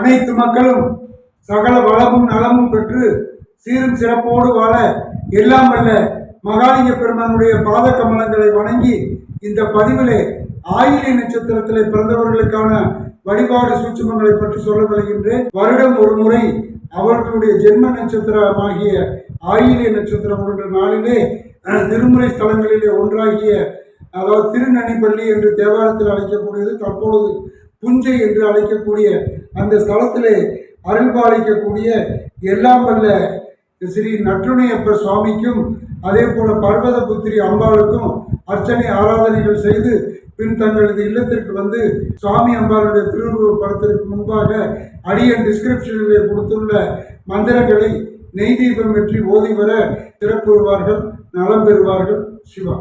அனைத்து மக்களும் சகல வளமும் நலமும் பெற்று சீரும் சிறப்போடு வாழ எல்லாம் அல்ல மகாலிங்க பெருமானுடைய பாத கமலங்களை வணங்கி இந்த பதிவிலே ஆயிலை நட்சத்திரத்திலே பிறந்தவர்களுக்கான வழிபாடு சூட்சமங்களை பற்றி சொல்ல வருகின்றேன் வருடம் ஒரு முறை அவர்களுடைய ஜென்ம நட்சத்திரமாகிய ஆயிலை நட்சத்திரம் என்ற நாளிலே திருமுறை ஸ்தலங்களிலே ஒன்றாகிய அதாவது திருநனிப்பள்ளி என்று தேவாலயத்தில் அழைக்கக்கூடியது. தற்பொழுது புஞ்சை என்று அழைக்கக்கூடிய அந்த ஸ்தலத்திலே அருள்பாலிக்கக்கூடிய எல்லாம் வல்ல ஸ்ரீ நற்றுணையப்ப சுவாமிக்கும் அதே போல பர்வத புத்திரி அம்பாளுக்கும் அர்ச்சனை ஆராதனைகள் செய்து பின் தங்களது இல்லத்திற்கு வந்து சுவாமி அம்பாளுடைய திருவுருவ படத்திற்கு முன்பாக அடியன் டிஸ்கிரிப்ஷனிலே கொடுத்துள்ள மந்திரங்களை நெய் தீபம் வெற்றி ஓதி வர சிறப்புறுவார்கள் நலம் பெறுவார்கள் சிவா.